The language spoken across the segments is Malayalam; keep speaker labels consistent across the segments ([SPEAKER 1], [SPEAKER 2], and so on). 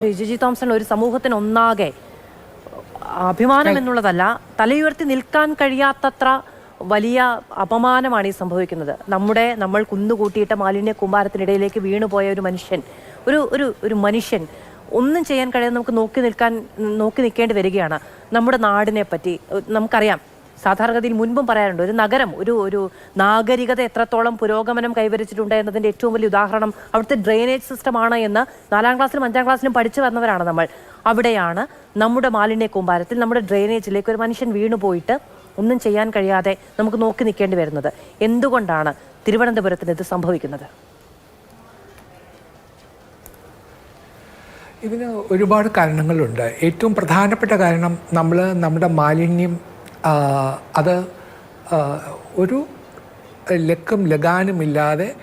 [SPEAKER 1] ജിജി തോംസൺ ഒരു സമൂഹത്തിന് ഒന്നാകെ അഭിമാനം എന്നുള്ളതല്ല തലയുയർത്തി നിൽക്കാൻ കഴിയാത്തത്ര വലിയ അപമാനമാണ് ഈ സംഭവിക്കുന്നത്. നമ്മുടെ നമ്മൾ കുന്നുകൂട്ടിയിട്ട മാലിന്യ കൂമ്പാരത്തിനിടയിലേക്ക് വീണുപോയ ഒരു മനുഷ്യൻ ഒരു ഒരു ഒരു മനുഷ്യൻ ഒന്നും ചെയ്യാൻ കഴിയാതെ നമുക്ക് നോക്കി നിൽക്കാൻ നോക്കി നിൽക്കേണ്ടി വരികയാണ് നമ്മുടെ നാടിനെ പറ്റി നമുക്കറിയാം സാധാരണഗതിയിൽ മുൻപും പറയാറുണ്ട് ഒരു നഗരം ഒരു ഒരു നാഗരികത എത്രത്തോളം പുരോഗമനം കൈവരിച്ചിട്ടുണ്ട് എന്നതിന്റെ ഏറ്റവും വലിയ ഉദാഹരണം അവിടുത്തെ ഡ്രെയിനേജ് സിസ്റ്റമാണ് എന്ന് നാലാം ക്ലാസ്സിലും അഞ്ചാം ക്ലാസ്സിലും പഠിച്ചു വന്നവരാണ് നമ്മൾ. അവിടെയാണ് നമ്മുടെ മാലിന്യ കൂമ്പാരത്തിൽ നമ്മുടെ ഡ്രെയിനേജിലേക്ക് ഒരു മനുഷ്യൻ വീണുപോയിട്ട് ഒന്നും ചെയ്യാൻ കഴിയാതെ നമുക്ക് നോക്കി നിൽക്കേണ്ടി വരുന്നത്. എന്തുകൊണ്ടാണ് തിരുവനന്തപുരത്തിന് ഇത് സംഭവിക്കുന്നത്?
[SPEAKER 2] ഇതിന് ഒരുപാട് കാരണങ്ങളുണ്ട്. ഏറ്റവും പ്രധാനപ്പെട്ട കാരണം നമ്മൾ നമ്മുടെ മാലിന്യം അത് ഒരു ലക്കും ലഗാനുമില്ലാതെ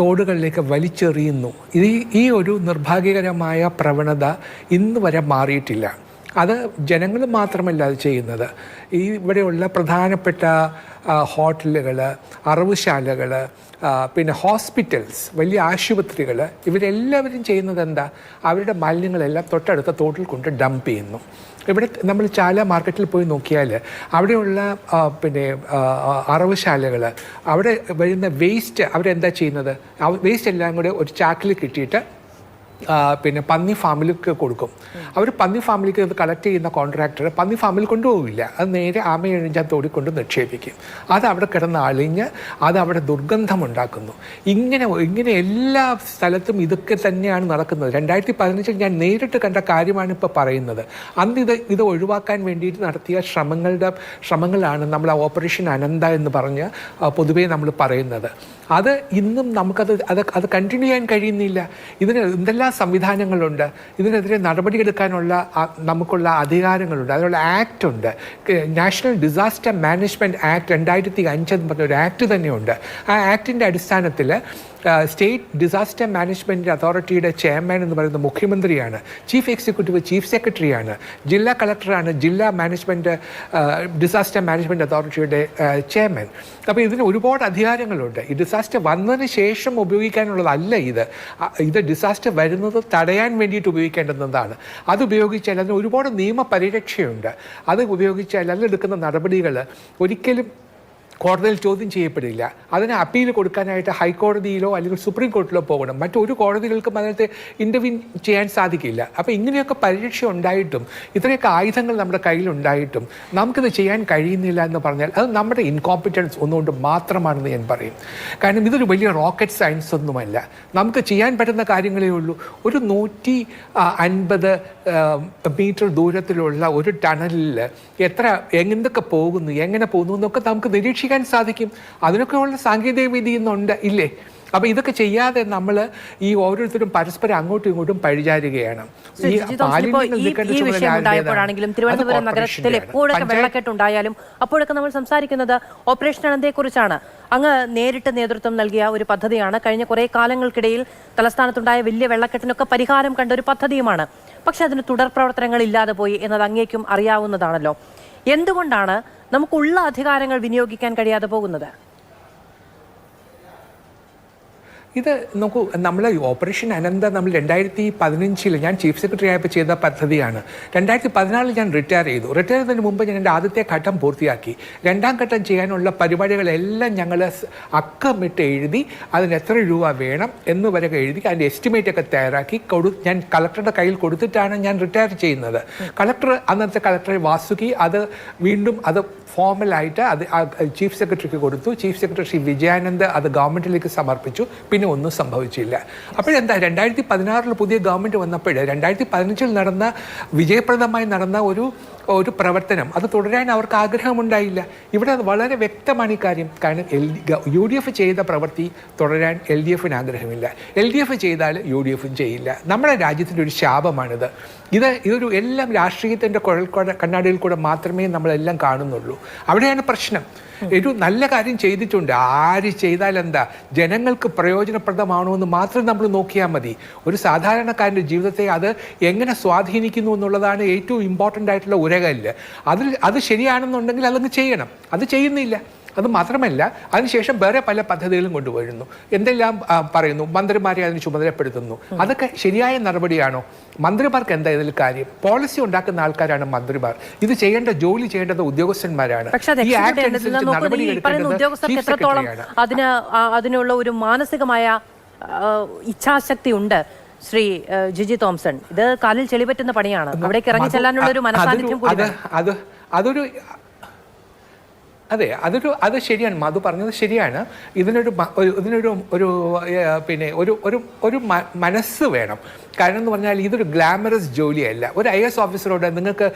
[SPEAKER 2] തോടുകളിലേക്ക് വലിച്ചെറിയുന്നു. ഈ- ഈ ഒരു നിർഭാഗ്യകരമായ പ്രവണത ഇന്ന് വരെ മാറിയിട്ടില്ല. അത് ജനങ്ങൾ മാത്രമല്ല അത് ചെയ്യുന്നത്. ഈ ഇവിടെയുള്ള പ്രധാനപ്പെട്ട ഹോട്ടലുകൾ അറവുശാലകൾ പിന്നെ ഹോസ്പിറ്റൽസ് വലിയ ആശുപത്രികൾ ഇവരെല്ലാവരും ചെയ്യുന്നത് എന്താ? അവരുടെ മാലിന്യങ്ങളെല്ലാം തൊട്ടടുത്ത തോട്ടിൽ കൊണ്ട് ഡംപ് ചെയ്യുന്നു. ഇവിടെ നമ്മൾ ചാല മാർക്കറ്റിൽ പോയി നോക്കിയാൽ അവിടെയുള്ള പിന്നെ അറവുശാലകൾ അവിടെ വരുന്ന വേസ്റ്റ് അവരെന്താ ചെയ്യുന്നത്? വേസ്റ്റ് എല്ലാം കൂടെ ഒരു ചാക്കിൽ കിട്ടിയിട്ട് പിന്നെ പന്നി ഫാമിലേക്ക് കൊടുക്കും. അവർ പന്നി ഫാമിലേക്ക് ഇത് കളക്ട് ചെയ്യുന്ന കോൺട്രാക്ടർ പന്നി ഫാമിൽ കൊണ്ടുപോകില്ല അത് നേരെ ആമയഴിഞ്ഞാൽ തോടി കൊണ്ട് നിക്ഷേപിക്കും. അത് അവിടെ കിടന്ന് അളിഞ്ഞ് അത് അവിടെ ദുർഗന്ധമുണ്ടാക്കുന്നു. ഇങ്ങനെ ഇങ്ങനെ എല്ലാ സ്ഥലത്തും ഇതൊക്കെ തന്നെയാണ് നടക്കുന്നത്. രണ്ടായിരത്തി പതിനഞ്ചിൽ ഞാൻ നേരിട്ട് കണ്ട കാര്യമാണ് ഇപ്പോൾ പറയുന്നത്. അന്ന് ഇത് ഇത് ഒഴിവാക്കാൻ വേണ്ടിയിട്ട് നടത്തിയ ശ്രമങ്ങളുടെ ശ്രമങ്ങളാണ് നമ്മൾ ആ ഓപ്പറേഷൻ അനന്ത എന്ന് പറഞ്ഞ് പൊതുവേ നമ്മൾ പറയുന്നത്. അത് ഇന്നും നമുക്കത് അത് അത് കണ്ടിന്യൂ ചെയ്യാൻ കഴിയുന്നില്ല. ഇതിന് എന്തെല്ലാം സംവിധാനങ്ങളുണ്ട്. ഇതിനെതിരെ നടപടിയെടുക്കാനുള്ള നമുക്കുള്ള അധികാരങ്ങളുണ്ട്. അതിനുള്ള ആക്ട് ഉണ്ട് നാഷണൽ ഡിസാസ്റ്റർ മാനേജ്മെന്റ് ആക്ട് രണ്ടായിരത്തി അഞ്ച് എന്ന് പറഞ്ഞ ഒരു ആക്ട് തന്നെയുണ്ട്. ആ ആക്ടിന്റെ അടിസ്ഥാനത്തിൽ സ്റ്റേറ്റ് ഡിസാസ്റ്റർ മാനേജ്മെന്റ് അതോറിറ്റിയുടെ ചെയർമാൻ എന്ന് പറയുന്നത് മുഖ്യമന്ത്രിയാണ് ചീഫ് എക്സിക്യൂട്ടീവ് ചീഫ് സെക്രട്ടറിയാണ് ജില്ലാ കളക്ടറാണ് ജില്ലാ മാനേജ്മെന്റ് ഡിസാസ്റ്റർ മാനേജ്മെന്റ് അതോറിറ്റിയുടെ ചെയർമാൻ. അപ്പോൾ ഇതിന് ഒരുപാട് അധികാരങ്ങളുണ്ട്. ഈ ഡിസാസ്റ്റർ വന്നതിന് ശേഷം ഉപയോഗിക്കാനുള്ളതല്ല ഇത്. ഇത് ഡിസാസ്റ്റർ വരുന്നത് തടയാൻ വേണ്ടിയിട്ട് ഉപയോഗിക്കേണ്ടുന്നതാണ് അത് ഉപയോഗിച്ചാൽ അതിന് ഒരുപാട് നിയമ പരിരക്ഷയുണ്ട്. അത് ഉപയോഗിച്ചാൽ അതിലെടുക്കുന്ന നടപടികൾ ഒരിക്കലും കോടതിയിൽ ചോദ്യം ചെയ്യപ്പെടില്ല. അതിന് അപ്പീൽ കൊടുക്കാനായിട്ട് ഹൈക്കോടതിയിലോ അല്ലെങ്കിൽ സുപ്രീം കോടതിയിലോ പോകണം. മറ്റൊരു കോടതികൾക്കും അതിനകത്ത് ഇന്റർവ്യൂ ചെയ്യാൻ സാധിക്കില്ല. അപ്പോൾ ഇങ്ങനെയൊക്കെ പരിരക്ഷ ഉണ്ടായിട്ടും ഇത്രയൊക്കെ ആയുധങ്ങൾ നമ്മുടെ കയ്യിലുണ്ടായിട്ടും നമുക്കിത് ചെയ്യാൻ കഴിയുന്നില്ല എന്ന് പറഞ്ഞാൽ അത് നമ്മുടെ ഇൻകോമ്പിറ്റൻസ് ഒന്നുകൊണ്ട് മാത്രമാണെന്ന് ഞാൻ പറയും. കാരണം ഇതൊരു വലിയ റോക്കറ്റ് സയൻസ് ഒന്നുമല്ല. നമുക്ക് ചെയ്യാൻ പറ്റുന്ന കാര്യങ്ങളേ ഉള്ളൂ. ഒരു നൂറ്റി അൻപത് മീറ്റർ ദൂരത്തിലുള്ള ഒരു ടണലിൽ എത്ര എന്തൊക്കെ പോകുന്നു എങ്ങനെ പോകുന്നു എന്നൊക്കെ നമുക്ക് നിരീക്ഷിക്കാൻ സാധിക്കും. അതിനൊക്കെ ഉള്ള സാങ്കേതിക വിധി ഇന്നുണ്ട്. ഇല്ലേ? അപ്പൊ ഇതൊക്കെ ചെയ്യാതെ നമ്മൾ ഈ ഓരോരുത്തരും പരസ്പരം അങ്ങോട്ടും ഇങ്ങോട്ടും പഴിചാരുകയാണ്.
[SPEAKER 1] ഈ വിഷയം ഉണ്ടായപ്പോഴാണെങ്കിലും തിരുവനന്തപുരം നഗരത്തിൽ എപ്പോഴൊക്കെ വെള്ളക്കെട്ട് ഉണ്ടായാലും അപ്പോഴൊക്കെ നമ്മൾ സംസാരിക്കുന്നത് ഓപ്പറേഷൻ അനന്തയെക്കുറിച്ചാണ്. അങ്ങ് നേരിട്ട് നേതൃത്വം നൽകിയ ഒരു പദ്ധതിയാണ്. കഴിഞ്ഞ കുറേ കാലങ്ങൾക്കിടയിൽ തലസ്ഥാനത്തുണ്ടായ വലിയ വെള്ളക്കെട്ടിനൊക്കെ പരിഹാരം കണ്ട ഒരു പദ്ധതിയുമാണ്. പക്ഷെ അതിന് തുടർ പ്രവർത്തനങ്ങൾ ഇല്ലാതെ പോയി എന്നത് അങ്ങേക്കും അറിയാവുന്നതാണല്ലോ. എന്തുകൊണ്ടാണ് നമുക്കുള്ള അധികാരങ്ങൾ വിനിയോഗിക്കാൻ കഴിയാതെ പോകുന്നത്.
[SPEAKER 2] ഇത് നോക്കൂ നമ്മൾ ഓപ്പറേഷൻ അനന്ത നമ്മൾ രണ്ടായിരത്തി പതിനഞ്ചിൽ ഞാൻ ചീഫ് സെക്രട്ടറി ആയപ്പോൾ ചെയ്ത പദ്ധതിയാണ്. രണ്ടായിരത്തി പതിനാലിൽ ഞാൻ റിട്ടയർ ചെയ്തു. റിട്ടയർ ചെയ്തതിന് മുമ്പ് ഞാൻ എന്റെ ആദ്യത്തെ ഘട്ടം പൂർത്തിയാക്കി. രണ്ടാം ഘട്ടം ചെയ്യാനുള്ള പരിപാടികളെല്ലാം ഞങ്ങൾ അക്കമിട്ട് എഴുതി അതിന് എത്ര രൂപ വേണം എന്ന് വരെ എഴുതി അതിന്റെ എസ്റ്റിമേറ്റ് ഒക്കെ തയ്യാറാക്കി കൊടു ഞാൻ കളക്ടറുടെ കയ്യിൽ കൊടുത്തിട്ടാണ് ഞാൻ റിട്ടയർ ചെയ്യുന്നത്. കളക്ടർ അന്നത്തെ കളക്ടർ വാസുകി അത് വീണ്ടും അത് ഫോമലായിട്ട് അത് ചീഫ് സെക്രട്ടറിക്ക് കൊടുത്തു. ചീഫ് സെക്രട്ടറി വിജയാനന്ദ് അത് ഗവൺമെന്റിലേക്ക് സമർപ്പിച്ചു. പിന്നെ ഒന്നും സംഭവിച്ചില്ല. അപ്പോഴെന്താ രണ്ടായിരത്തി പതിനാറിൽ പുതിയ ഗവൺമെന്റ് വന്നപ്പോൾ രണ്ടായിരത്തി പതിനഞ്ചിൽ നടന്ന വിജയപ്രദമായി നടന്ന ഒരു ഒരു പ്രവർത്തനം അത് തുടരാൻ അവർക്ക് ആഗ്രഹമുണ്ടായില്ല. ഇവിടെ വളരെ വ്യക്തമാണ് ഈ കാര്യം. കാരണം എൽ യു ഡി എഫ് ചെയ്ത പ്രവൃത്തി തുടരാൻ എൽ ഡി എഫിന് ആഗ്രഹമില്ല. എൽ ഡി എഫ് ചെയ്താൽ യു ഡി എഫും ചെയ്യില്ല. നമ്മുടെ രാജ്യത്തിന്റെ ഒരു ശാപമാണിത്. ഇത് ഇതൊരു എല്ലാം രാഷ്ട്രീയത്തിന്റെ കുഴൽ കണ്ണാടിയിൽ കൂടെ മാത്രമേ നമ്മളെല്ലാം കാണുന്നുള്ളൂ. അവിടെയാണ് പ്രശ്നം. ഒരു നല്ല കാര്യം ചെയ്തിട്ടുണ്ട്. ആര് ചെയ്താൽ എന്താ? ജനങ്ങൾക്ക് പ്രയോജനപ്രദമാണോ എന്ന് മാത്രം നമ്മൾ നോക്കിയാൽ മതി. ഒരു സാധാരണക്കാരന്റെ ജീവിതത്തെ അത് എങ്ങനെ സ്വാധീനിക്കുന്നു എന്നുള്ളതാണ് ഏറ്റവും ഇമ്പോർട്ടന്റ് ആയിട്ടുള്ള ഉരകല്ല്. അതിൽ അത് ശരിയാണെന്നുണ്ടെങ്കിൽ അതങ്ങ് ചെയ്യണം. അത് ചെയ്യുന്നില്ല. അത് മാത്രമല്ല അതിനുശേഷം വേറെ പല പദ്ധതികളും കൊണ്ടുവരുന്നു. എന്തെല്ലാം പറയുന്നു മന്ത്രിമാരെ അതിന് ചുമതലപ്പെടുത്തുന്നു. അതൊക്കെ ശരിയായ നടപടിയാണോ? മന്ത്രിമാർക്ക് എന്താ ഇതിൽ കാര്യം? പോളിസി ഉണ്ടാക്കുന്ന ആൾക്കാരാണ് മന്ത്രിമാർ. ഇത് ചെയ്യേണ്ട ജോലി ചെയ്യേണ്ടത് ഉദ്യോഗസ്ഥന്മാരാണ്. ഈ ആക്ട് അനുസരിച്ച് നടപടി എടുക്കേണ്ടത്
[SPEAKER 1] അതിന് അതിനുള്ള ഒരു മാനസികമായ ഇച്ഛാശക്തി ഉണ്ട് ശ്രീ ജിജി തോംസൺ. ഇത് കാലിൽ ചെളിപറ്റുന്ന പണിയാണ്. അവിടേക്ക് ഇറങ്ങി ചെല്ലാനുള്ള ഒരു മനസാന്നിധ്യം
[SPEAKER 2] അത് അതൊരു അതെ അതൊരു അത് ശരിയാണ്. മധു പറഞ്ഞത് ശരിയാണ്. ഇതിനൊരു ഇതിനൊരു ഒരു പിന്നെ ഒരു ഒരു ഒരു മനസ്സ് വേണം. കാരണം എന്ന് പറഞ്ഞാൽ ഇതൊരു ഗ്ലാമറസ് ജോലിയല്ല. ഒരു ഐ എസ് ഓഫീസറോട് നിങ്ങൾക്ക്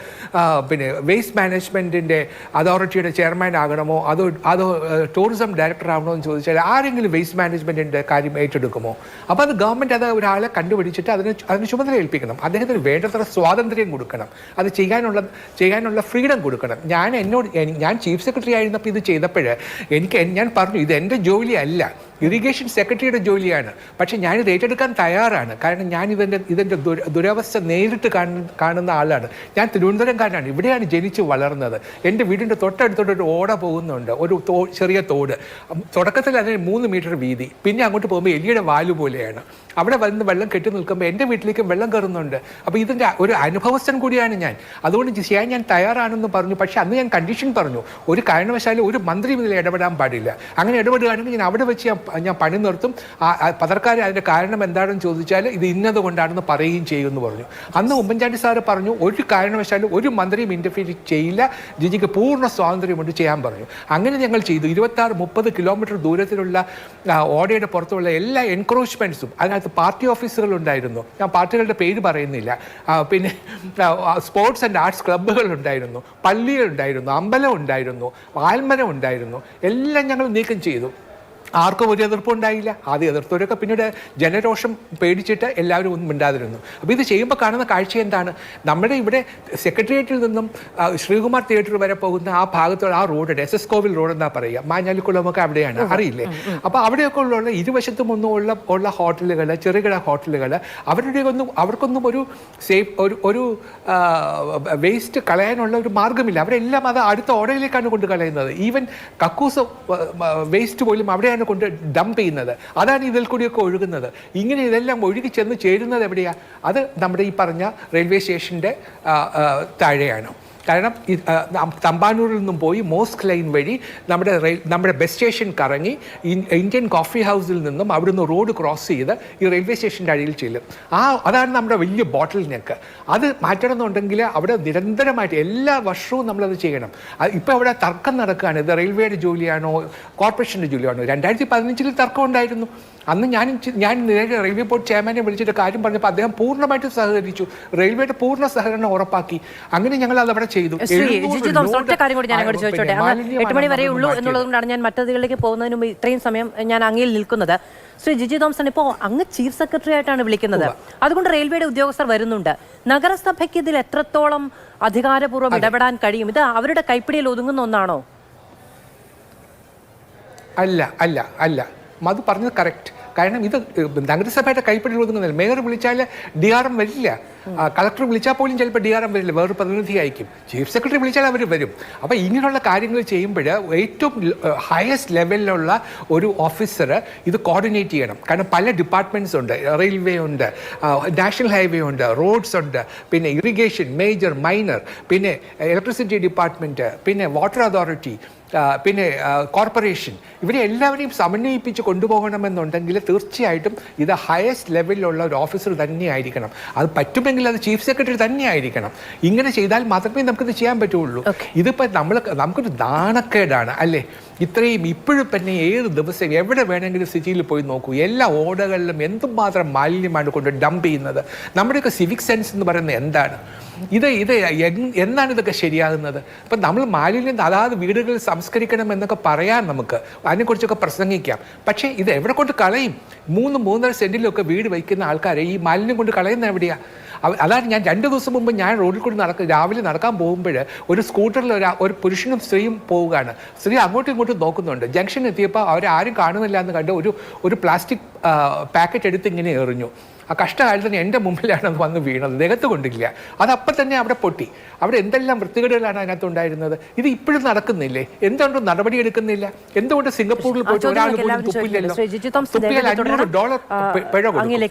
[SPEAKER 2] പിന്നെ വേസ്റ്റ് മാനേജ്മെന്റിന്റെ അതോറിറ്റിയുടെ ചെയർമാൻ ആകണമോ? അതോ അതോ ടൂറിസം ഡയറക്ടർ ആകണമോ എന്ന് ചോദിച്ചാൽ ആരെങ്കിലും വേസ്റ്റ് മാനേജ്മെന്റിന്റെ കാര്യം ഏറ്റെടുക്കുമോ? അപ്പോൾ അത് ഗവൺമെന്റ് അത് ഒരാളെ കണ്ടുപിടിച്ചിട്ട് അതിന് അതിന് ചുമതല ഏൽപ്പിക്കണം. അദ്ദേഹത്തിന് വേണ്ടത്ര സ്വാതന്ത്ര്യം കൊടുക്കണം. അത് ചെയ്യാനുള്ള ചെയ്യാനുള്ള ഫ്രീഡം കൊടുക്കണം. ഞാൻ എന്നോട് ഞാൻ ചീഫ് സെക്രട്ടറി ആയിരുന്നപ്പോൾ ഇത് ചെയ്തപ്പോൾ എനിക്ക് ഞാൻ പറഞ്ഞു ഇത് എന്റെ ജോലിയല്ല. ഇറിഗേഷൻ സെക്രട്ടറിയുടെ ജോലിയാണ്. പക്ഷെ ഞാനിത് ഏറ്റെടുക്കാൻ തയ്യാറാണ്. കാരണം ഞാൻ ഇതിന്റെ ഇതിന്റെ ദുരവസ്ഥ നേരിട്ട് കാണുന്ന ആളാണ്. ഞാൻ തിരുവനന്തപുരംകാരനാണ്. ഇവിടെയാണ് ജനിച്ച് വളർന്നത്. എന്റെ വീടിന്റെ തൊട്ടടുത്തോട്ട് ഒരു ഓട പോകുന്നുണ്ട്. ഒരു ചെറിയ തോട്. തുടക്കത്തിൽ അതിന് മൂന്ന് മീറ്റർ വീതി. പിന്നെ അങ്ങോട്ട് പോകുമ്പോൾ എലിയുടെ വാൽ പോലെയാണ്. അവിടെ വന്ന് വെള്ളം കെട്ടി നിൽക്കുമ്പോൾ എന്റെ വീട്ടിലേക്കും വെള്ളം കയറുന്നുണ്ട്. അപ്പോൾ ഇതിന്റെ ഒരു അനുഭവസ്ഥൻ കൂടിയാണ് ഞാൻ. അതുകൊണ്ട് ചെയ്യാൻ ഞാൻ തയ്യാറാണെന്ന് പറഞ്ഞു. പക്ഷേ അന്ന് ഞാൻ കണ്ടീഷൻ പറഞ്ഞു. ഒരു കാരണവശാലും ഒരു മന്ത്രി ഇതിൽ ഇടപെടാൻ പാടില്ല. അങ്ങനെ ഇടപെടുകയാണെങ്കിൽ ഞാൻ അവിടെ വെച്ച് ഞാൻ ഞാൻ പണി നിർത്തും. പത്രക്കാർ അതിന്റെ കാരണം എന്താണെന്ന് ചോദിച്ചാൽ ഇത് ഇന്നത് കൊണ്ടാണെന്ന് പറയുകയും ചെയ്യുമെന്ന് പറഞ്ഞു. അന്ന് ഉമ്മൻചാണ്ടി സാറ് പറഞ്ഞു ഒരു കാരണവശാലും ഒരു മന്ത്രിയും ഇന്റർഫിയർ ചെയ്യില്ല. ജിജിക്ക് പൂർണ സ്വാതന്ത്ര്യമുണ്ട് ചെയ്യാൻ പറഞ്ഞു. അങ്ങനെ ഞങ്ങൾ ചെയ്തു. ഇരുപത്താറ് മുപ്പത് കിലോമീറ്റർ ദൂരത്തിലുള്ള ഓടയുടെ പുറത്തുള്ള എല്ലാ എൻക്രോച്ച്മെന്റ്സും അതിനകത്ത് പാർട്ടി ഓഫീസുകൾ ഉണ്ടായിരുന്നു. ഞാൻ പാർട്ടികളുടെ പേര് പറയുന്നില്ല. പിന്നെ സ്പോർട്സ് ആൻഡ് ആർട്സ് ക്ലബ്ബുകൾ ഉണ്ടായിരുന്നു. പള്ളികൾ ഉണ്ടായിരുന്നു. അമ്പലം ഉണ്ടായിരുന്നു. ആൽമരം ഉണ്ടായിരുന്നു. എല്ലാം ഞങ്ങൾ നീക്കം ചെയ്തു. ആർക്കും ഒരു എതിർപ്പും ഉണ്ടായില്ല. ആദ്യം എതിർത്തവരൊക്കെ പിന്നീട് ജനരോഷം പേടിച്ചിട്ട് എല്ലാവരും ഒന്നും മിണ്ടാതിരുന്നു. അപ്പോൾ ഇത് ചെയ്യുമ്പോൾ കാണുന്ന കാഴ്ച എന്താണ്? നമ്മുടെ ഇവിടെ സെക്രട്ടേറിയറ്റിൽ നിന്നും ശ്രീകുമാർ തിയേറ്റർ വരെ പോകുന്ന ആ ഭാഗത്തുള്ള ആ road S S Kovil road എന്നാ പറയുക. മാഞ്ഞാലിക്കുളമൊക്കെ അവിടെയാണ്. അറിയില്ലേ? അപ്പോൾ അവിടെയൊക്കെ ഉള്ള ഇരുവശത്തും ഒന്നും ഉള്ള ഉള്ള ഹോട്ടലുകൾ ചെറുകിട ഹോട്ടലുകൾ അവരുടെ ഒന്നും അവർക്കൊന്നും ഒരു സേഫ് ഒരു ഒരു വേസ്റ്റ് കളയാനുള്ള ഒരു മാർഗമില്ല അവരെല്ലാം അത് അടുത്ത ഓടയിലേക്കാണ് കൊണ്ട് കളയുന്നത്. ഈവൻ കക്കൂസ് വേസ്റ്റ് പോലും അവിടെയാണ് കൊണ്ട് ഡംപ് ചെയ്യുന്നത്. അതാണ് ഇതിൽ കൂടിയൊക്കെ ഒഴുകുന്നത്. ഇങ്ങനെ ഇതെല്ലാം ഒഴുകി ചെന്ന് ചേരുന്നത് എവിടെയാണ് അത് നമ്മുടെ ഈ പറഞ്ഞ റെയിൽവേ സ്റ്റേഷന്റെ താഴെയാണ്. കാരണം തമ്പാനൂരിൽ നിന്നും പോയി മോസ്ക് ലൈൻ വഴി നമ്മുടെ റെയിൽ നമ്മുടെ ബസ് സ്റ്റേഷൻ കറങ്ങി ഇന്ത്യൻ കോഫി ഹൗസിൽ നിന്നും അവിടുന്ന് റോഡ് ക്രോസ് ചെയ്ത് ഈ റെയിൽവേ സ്റ്റേഷന്റെ അടിയിൽ ചെല്ലും. ആ അതാണ് നമ്മുടെ വലിയ ബോട്ടിൽ നെക്ക് അത് മാറ്റണമെന്നുണ്ടെങ്കിൽ അവിടെ നിരന്തരമായിട്ട് എല്ലാ വർഷവും നമ്മളത് ചെയ്യണം. ഇപ്പോൾ അവിടെ തർക്കം നടക്കുകയാണ്. ഇത് റെയിൽവേയുടെ ജോലിയാണോ കോർപ്പറേഷന്റെ ജോലിയാണോ? രണ്ടായിരത്തി പതിനഞ്ചിൽ തർക്കം ഉണ്ടായിരുന്നു. അന്ന് ഞാൻ ഞാൻ നേരെ റെയിൽവേ ബോർഡ് ചെയർമാനെ വിളിച്ചിട്ട് കാര്യം പറഞ്ഞപ്പോൾ അദ്ദേഹം പൂർണമായിട്ട് സഹകരിച്ചു. റെയിൽവേയുടെ പൂർണ സഹകരണം ഉറപ്പാക്കി. അങ്ങനെ ഞങ്ങൾ അത് അവിടെ ചെയ്തു.
[SPEAKER 1] ഒറ്റ കാര്യം കൂടി ഞാൻ ചോദിച്ചോട്ടെ. എട്ട് മണി വരെ ഉള്ളൂ എന്നുള്ളതുകൊണ്ടാണ് ഞാൻ മറ്റതിലേക്ക് പോകുന്നതിന് മുമ്പ് ഇത്രയും സമയം ഞാൻ അങ്ങയിൽ നിൽക്കുന്നത്. ശ്രീ ജിജി തോംസൺ ഇപ്പോൾ അങ്ങ് ചീഫ് സെക്രട്ടറി ആയിട്ടാണ് വിളിക്കുന്നത്. അതുകൊണ്ട് റെയിൽവേയുടെ ഉദ്യോഗസ്ഥർ വരുന്നുണ്ട്. നഗരസഭയ്ക്ക് ഇതിൽ എത്രത്തോളം അധികാരപൂർവം ഇടപെടാൻ കഴിയും? ഇത് അവരുടെ കൈപ്പിടിയിൽ ഒതുങ്ങുന്ന ഒന്നാണോ?
[SPEAKER 2] അല്ല അല്ല അല്ല. മധു പറഞ്ഞത് കറക്റ്റ് കാരണം ഇത് നഗരസഭയുടെ കൈപ്പിടിയിൽ ഒതുങ്ങുന്നില്ല മേയർ വിളിച്ചാൽ ഡി ആർ എം വരില്ല കളക്ടർ വിളിച്ചാൽ പോലും ചിലപ്പോൾ ഡി ആർ എം വരില്ല. വേറൊരു പ്രതിനിധി അയക്കും ചീഫ് സെക്രട്ടറി വിളിച്ചാൽ അവർ വരും. അപ്പോൾ ഇങ്ങനെയുള്ള കാര്യങ്ങൾ ചെയ്യുമ്പോൾ ഏറ്റവും ഹയസ്റ്റ് ലെവലിലുള്ള ഒരു ഓഫീസർ ഇത് കോർഡിനേറ്റ് ചെയ്യണം. കാരണം പല ഡിപ്പാർട്ട്മെന്റ്സ് ഉണ്ട്. റെയിൽവേ ഉണ്ട് നാഷണൽ ഹൈവേ ഉണ്ട് റോഡ്സ് ഉണ്ട്. പിന്നെ ഇറിഗേഷൻ മേജർ മൈനർ പിന്നെ ഇലക്ട്രിസിറ്റി ഡിപ്പാർട്ട്മെന്റ് പിന്നെ വാട്ടർ അതോറിറ്റി പിന്നെ കോർപ്പറേഷൻ ഇവരെ എല്ലാവരെയും സമന്വയിപ്പിച്ച് കൊണ്ടുപോകണമെന്നുണ്ടെങ്കിൽ തീർച്ചയായിട്ടും ഇത് ഹയസ്റ്റ് ലെവലിലുള്ള ഒരു ഓഫീസർ തന്നെയായിരിക്കണം. അത് പറ്റുമെങ്കിൽ അത് ചീഫ് സെക്രട്ടറി തന്നെയായിരിക്കണം. ഇങ്ങനെ ചെയ്താൽ മാത്രമേ നമുക്കിത് ചെയ്യാൻ പറ്റുള്ളൂ. ഇതിപ്പോൾ നമ്മൾ നമുക്കൊരു നാണക്കേടാണ് അല്ലേ? ഇത്രയും ഇപ്പോഴും തന്നെ ഏത് ദിവസം എവിടെ വേണമെങ്കിലും സിറ്റിയിൽ പോയി നോക്കൂ. എല്ലാ ഓടകളിലും എന്തുമാത്രം മാലിന്യമാണ് കൊണ്ട് ഡംപ് ചെയ്യുന്നത്? നമ്മുടെയൊക്കെ സിവിക് സെൻസ് എന്ന് പറയുന്നത് എന്താണ്? ഇത് ഇത് എന്നാണ് ഇതൊക്കെ ശരിയാകുന്നത്? അപ്പം നമ്മൾ മാലിന്യം അതാത് വീടുകളിൽ സംസ്കരിക്കണം എന്നൊക്കെ പറയാൻ നമുക്ക് അതിനെക്കുറിച്ചൊക്കെ പ്രസംഗിക്കാം. പക്ഷേ ഇത് എവിടെ കൊണ്ട് കളയും? മൂന്ന് മൂന്നര സെന്റിലൊക്കെ വീട് വയ്ക്കുന്ന ആൾക്കാരെ ഈ മാലിന്യം കൊണ്ട് കളയുന്ന എവിടെയാ? അവ- അതാണ് ഞാൻ രണ്ട് ദിവസം മുമ്പ് ഞാൻ റോഡിൽ കൂടി നടക്ക രാവിലെ നടക്കാൻ പോകുമ്പോൾ ഒരു സ്കൂട്ടറിൽ ഒരു ഒരു പുരുഷനും സ്ത്രീയും പോവുകയാണ്. സ്ത്രീ അങ്ങോട്ടും ഇങ്ങോട്ടും നോക്കുന്നുണ്ട്. ജംഗ്ഷൻ എത്തിയപ്പോൾ അവരാരും കാണുന്നില്ല എന്ന് കണ്ട് ഒരു ഒരു പ്ലാസ്റ്റിക് പാക്കറ്റ് എടുത്ത് ഇങ്ങനെ എറിഞ്ഞു. ആ കഷ്ടകാലത്തിന് എന്റെ മുമ്പിലാണ് അത് വന്ന് വീണത്. ദേഹത്ത് കൊണ്ടില്ല. അതപ്പം തന്നെ അവിടെ പൊട്ടി. അവിടെ എന്തെല്ലാം വൃത്തികേടുകളാണ് അതിനകത്ത് ഉണ്ടായിരുന്നത്? ഇത് ഇപ്പോഴും നടക്കുന്നില്ലേ? എന്തുകൊണ്ട് നടപടി എടുക്കുന്നില്ല? എന്തുകൊണ്ട് സിംഗപ്പൂരിൽ പോയിട്ട് ഒരാൾ പോലും തുപ്പില്ലല്ലോ? തുപ്പിയാൽ അഞ്ഞൂറ് ഡോളർ പിഴ കൊടുക്കും.